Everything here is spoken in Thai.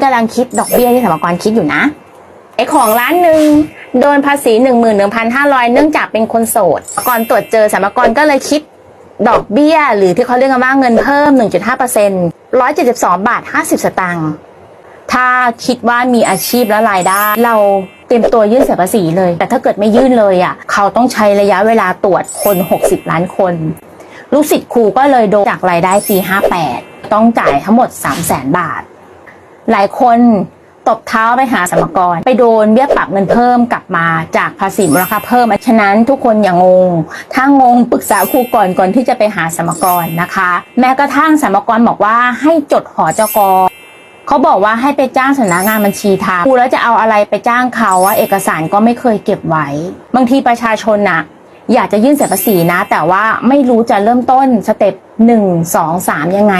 กำลังคิดดอกเบี้ยที่สมกรคิดอยู่นะไอของร้านหนึ่งโดนภาษีหนึ่งหมื่นหนึ่งพันห้าร้อยเนื่องจากเป็นคนโสด ก่อนตรวจเจอสมกรก็เลยคิดดอกเบี้ย หรือที่เขาเรียกกันว่าเงินเพิ่ม 1.5เปอร์เซ็นร้อยเจ็ดสิบสองบาทห้าสิบสตางค์ถ้าคิดว่ามีอาชีพและรายได้ เราเตรียมตัวยื่นเสียภาษีเลย แต่ถ้าเกิดไม่ยื่นเลยอะเขาต้องใช้ระยะเวลาตรวจคน 60 ล้านคน ลูกศิษย์ครูก็เลยโดนจากรายได้ปี 58 ต้องจ่ายทั้งหมด 3 0 0แสนบาท หลายคนตบเท้าไปหาสมกร ไปโดนเบี้ยปรับเงินเพิ่มกลับมาจากภาษีมูลค่าเพิ่มฉะนั้นทุกคนอย่างงง ถ้างงปรึกษาครูก่อนก่อนที่จะไปหาสมกรนะคะ แม้กระทั่งสมกรบอกว่าให้จดหอจกเขาบอกว่าให้ไปจ้างสำนักงานบัญชีทำครูแล้วจะเอาอะไรไปจ้างเขาอะเอกสารก็ไม่เคยเก็บไว้ บางทีประชาชนน่ะอยากจะยื่นเสียภาษีนะ แต่ว่าไม่รู้จะเริ่มต้นสเต็ปหนึ่งสองสามยังไง